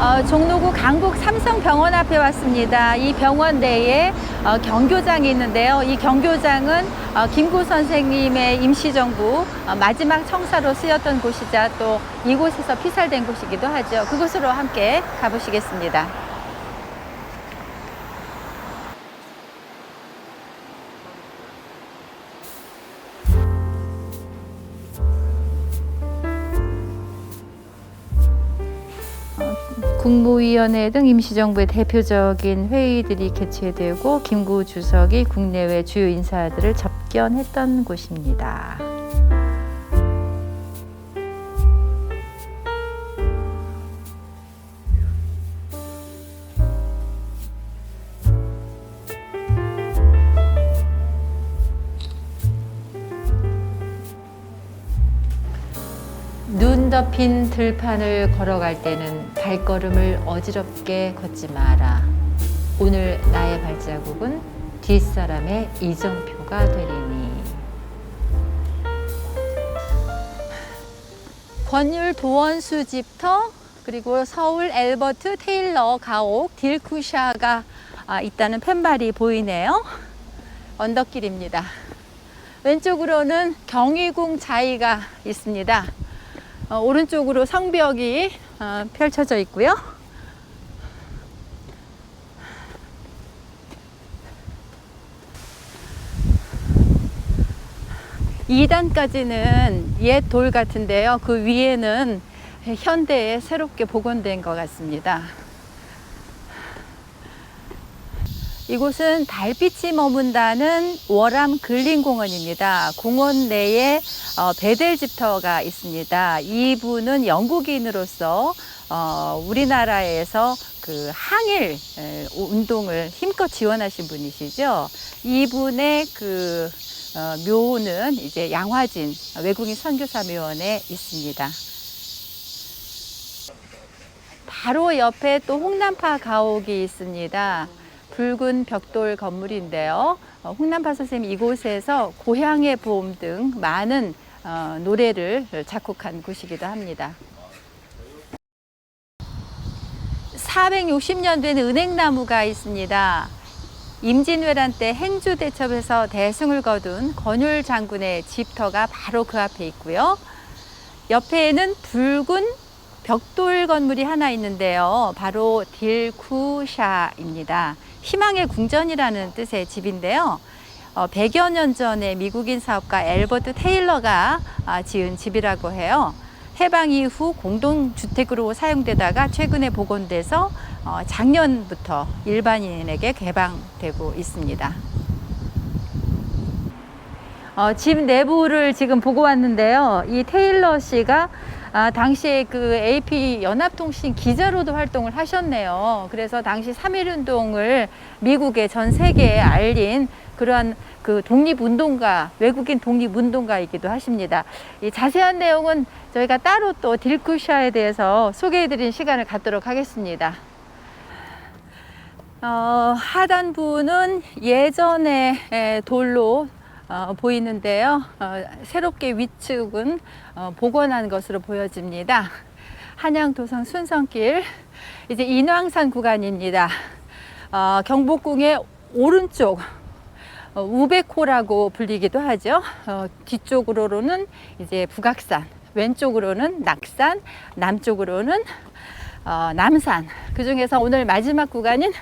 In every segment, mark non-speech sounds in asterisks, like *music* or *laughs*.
어, 종로구 강북 삼성병원 앞에 왔습니다. 이 병원 내에 어, 경교장이 있는데요. 이 경교장은 어, 김구 선생님의 임시정부 어, 마지막 청사로 쓰였던 곳이자 또 이곳에서 피살된 곳이기도 하죠. 그곳으로 함께 가보시겠습니다. 국무위원회 등 임시정부의 대표적인 회의들이 개최되고 김구 주석이 국내외 주요 인사들을 접견했던 곳입니다. 눈 덮인 들판을 걸어갈 때는 발걸음을 어지럽게 걷지 마라. 오늘 나의 발자국은 뒷사람의 이정표가 되리니. 권율 도원수 집터 그리고 서울 엘버트 테일러 가옥 딜쿠샤가 아, 있다는 펜발이 보이네요. 언덕길입니다. 왼쪽으로는 경희궁 자이가 있습니다. 어, 오른쪽으로 성벽이 어, 펼쳐져 있고요. 이단까지는 옛 돌 같은데요. 그 위에는 현대에 새롭게 복원된 것 같습니다. 이곳은 달빛이 머문다는 월암 근린공원입니다. 공원 내에 어, 베델 집터가 있습니다. 이분은 영국인으로서 어, 우리나라에서 그 항일 에, 운동을 힘껏 지원하신 분이시죠. 이분의 그 어, 묘는 이제 양화진 외국인 선교사 묘원에 있습니다. 바로 옆에 또 홍남파 가옥이 있습니다. 붉은 벽돌 건물인데요. 어, 홍남파 선생님 이곳에서 고향의 봄등 많은 어, 노래를 작곡한 곳이기도 합니다. 460년 된 은행나무가 있습니다. 임진왜란 때 행주 대첩에서 대승을 거둔 권율 장군의 집터가 바로 그 앞에 있고요. 옆에는 붉은 벽돌 건물이 하나 있는데요. 바로 딜쿠샤입니다. 희망의 궁전이라는 뜻의 집인데요. 어, 100여 년 전에 미국인 사업가 엘버트 테일러가 아, 지은 집이라고 해요. 해방 이후 공동주택으로 사용되다가 최근에 복원돼서 어, 작년부터 일반인에게 개방되고 있습니다. 어, 집 내부를 지금 보고 왔는데요. 이 테일러 씨가 아, 당시에 그 AP 연합통신 기자로도 활동을 하셨네요. 그래서 당시 3.1운동을 미국의 전 세계에 알린 그러한 그 독립운동가, 외국인 독립운동가이기도 하십니다. 이 자세한 내용은 저희가 따로 또 딜쿠샤에 대해서 소개해드린 시간을 갖도록 하겠습니다. 어, 하단부는 예전의 에, 돌로 어, 보이는데요. 어, 새롭게 위축은 어, 복원한 것으로 보여집니다. 한양도성 순성길 이제 인왕산 구간입니다. 어, 경복궁의 오른쪽 어, 우백호라고 불리기도 하죠. 어, 뒤쪽으로는 이제 북악산, 왼쪽으로는 낙산, 남쪽으로는 어, 남산. 그 중에서 오늘 마지막 구간인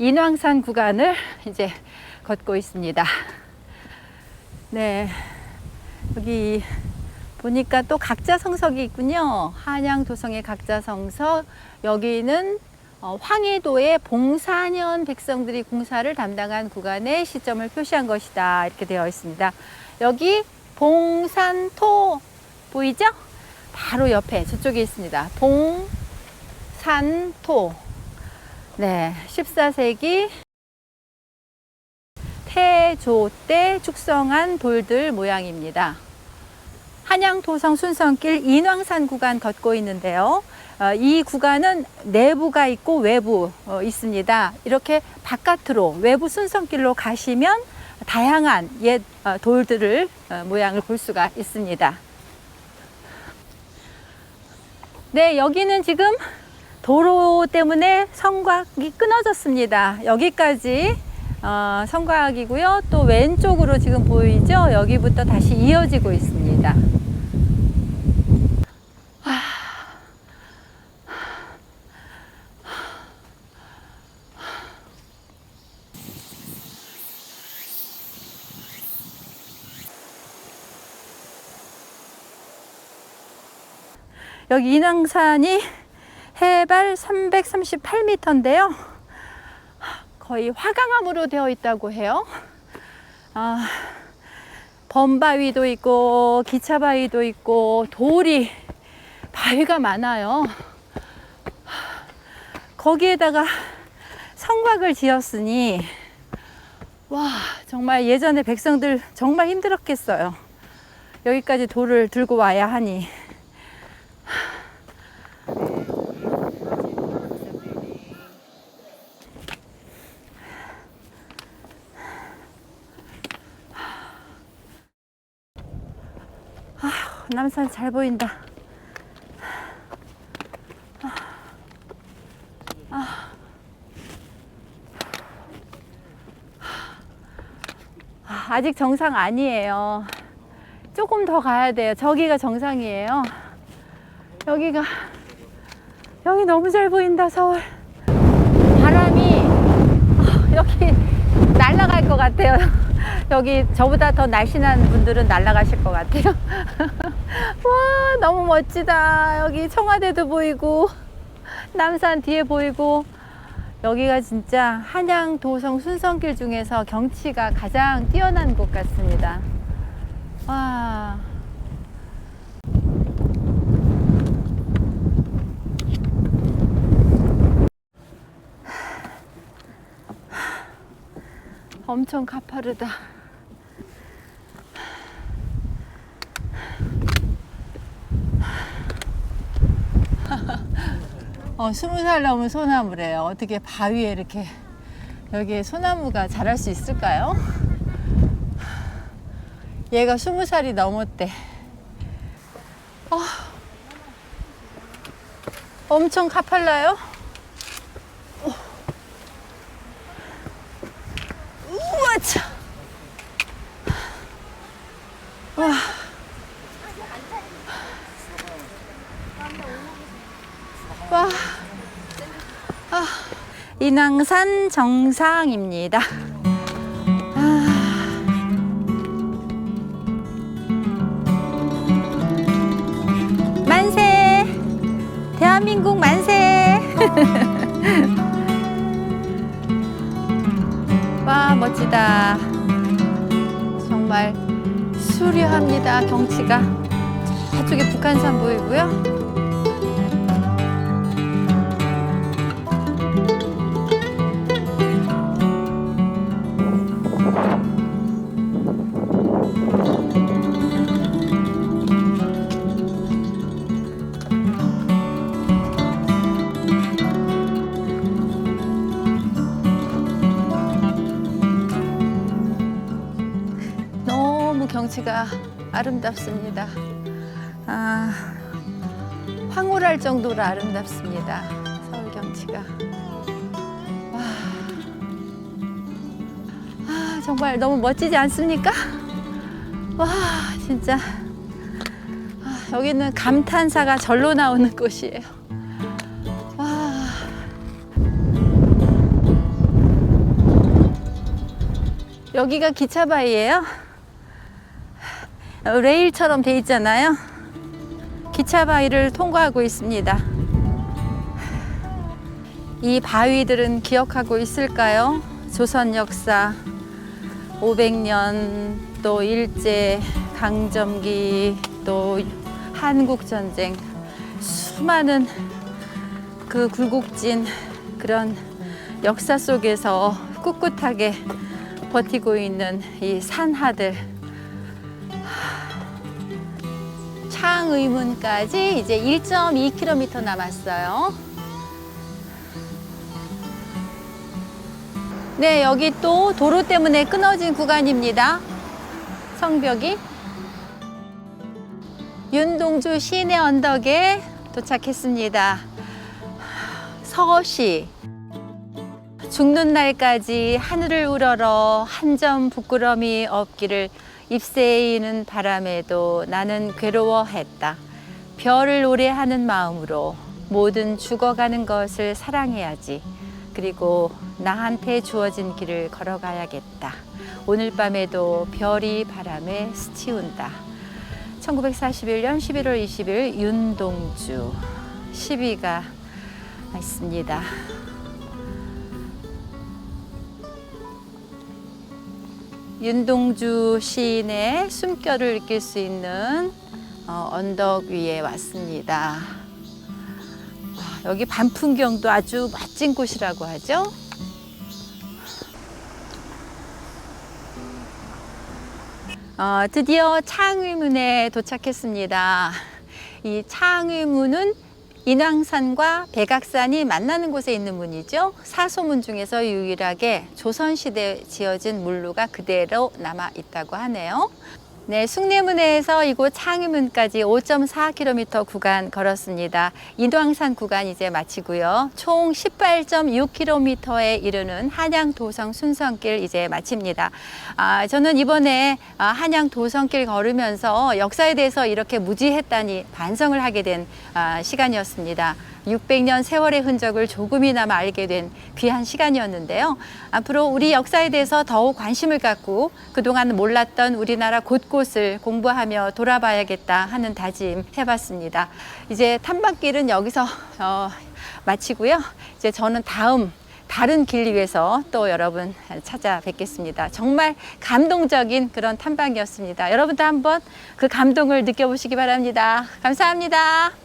인왕산 구간을 이제 걷고 있습니다. 네. 여기 보니까 또 각자 성석이 있군요. 한양 도성의 각자 성석. 여기는 어, 황해도의 봉사년 백성들이 공사를 담당한 구간의 시점을 표시한 것이다. 이렇게 되어 있습니다. 여기 봉산토 보이죠? 바로 옆에 저쪽에 있습니다. 봉산토. 네. 14세기 태조 때 축성한 돌들 모양입니다. 한양도성 순성길 인왕산 구간 걷고 있는데요. 어, 이 구간은 내부가 있고 외부 어, 있습니다. 이렇게 바깥으로 외부 순성길로 가시면 다양한 옛 어, 돌들을 어, 모양을 볼 수가 있습니다. 네, 여기는 지금 도로 때문에 성곽이 끊어졌습니다. 여기까지 어, 성곽이고요. 또 왼쪽으로 지금 보이죠? 여기부터 다시 이어지고 있습니다. 여기 인왕산이 해발 338m인데요. 거의 화강암으로 되어 있다고 해요. 아, 범바위도 있고 기차바위도 있고 돌이 바위가 많아요. 거기에다가 성곽을 지었으니 와 정말 예전에 백성들 정말 힘들었겠어요. 여기까지 돌을 들고 와야 하니 남산 잘 보인다. 아, 아직 정상 아니에요. 조금 더 가야 돼요. 저기가 정상이에요. 여기가 여기 너무 잘 보인다 서울. 바람이 아, 여기 날아갈 것 같아요. 여기 저보다 더 날씬한 분들은 날아가실 것 같아요. *laughs* 와 너무 멋지다. 여기 청와대도 보이고 남산 뒤에 보이고 여기가 진짜 한양 도성 순성길 중에서 경치가 가장 뛰어난 곳 같습니다. 와. 엄청 가파르다. 어, 스무 살 넘은 소나무래요. 어떻게 바위에 이렇게 여기에 소나무가 자랄 수 있을까요? 얘가 스무 살이 넘었대. 어, 엄청 가팔라요? 어. 우와, 차. 와. 와. 아, 인왕산 정상입니다. 아. 만세! 대한민국 만세! *laughs* 와, 멋지다. 정말 수려합니다, 경치가. 저쪽에 북한산 보이고요. 아름답습니다. 아, 황홀할 정도로 아름답습니다. 서울 경치가. 와. 아, 정말 너무 멋지지 않습니까? 와, 진짜. 아, 여기는 감탄사가 절로 나오는 곳이에요. 와. 여기가 기차바위예요. 어, 레일처럼 돼 있잖아요. 기차 바위를 통과하고 있습니다. 이 바위들은 기억하고 있을까요? 조선 역사 500년 또 일제 강점기 또 한국 전쟁 수많은 그 굴곡진 그런 역사 속에서 꿋꿋하게 버티고 있는 이 산하들 창의문까지 이제 1.2km 남았어요. 네, 여기 또 도로 때문에 끊어진 구간입니다. 성벽이. 윤동주 시내 언덕에 도착했습니다. 서시 죽는 날까지 하늘을 우러러 한 점 부끄럼이 없기를 잎새이는 바람에도 나는 괴로워했다. 별을 노래하는 마음으로 모든 죽어가는 것을 사랑해야지. 그리고 나한테 주어진 길을 걸어가야겠다. 오늘 밤에도 별이 바람에 스치운다. 1941년 11월 20일 윤동주 시비가 있습니다. 윤동주 시인의 숨결을 느낄 수 있는 어, 언덕 위에 왔습니다. 아, 여기 반풍경도 아주 멋진 곳이라고 하죠. 어, 드디어 창의문에 도착했습니다. 이 창의문은 인왕산과 백악산이 만나는 곳에 있는 문이죠. 사소문 중에서 유일하게 조선시대에 지어진 물루가 그대로 남아 있다고 하네요. 네, 숭례문에서 이곳 창의문까지 5.4km 구간 걸었습니다. 인왕산 구간 이제 마치고요. 총 18.6km에 이르는 한양 도성 순성길 이제 마칩니다. 아, 저는 이번에 아, 한양 도성길 걸으면서 역사에 대해서 이렇게 무지했다니 반성을 하게 된 아, 시간이었습니다. 600년 세월의 흔적을 조금이나마 알게 된 귀한 시간이었는데요. 앞으로 우리 역사에 대해서 더욱 관심을 갖고 그동안 몰랐던 우리나라 곳곳을 공부하며 돌아봐야겠다 하는 다짐 해봤습니다. 이제 탐방길은 여기서 어, 마치고요. 이제 저는 다음 다른 길 위해서 또 여러분 찾아뵙겠습니다. 정말 감동적인 그런 탐방이었습니다. 여러분도 한번 그 감동을 느껴보시기 바랍니다. 감사합니다.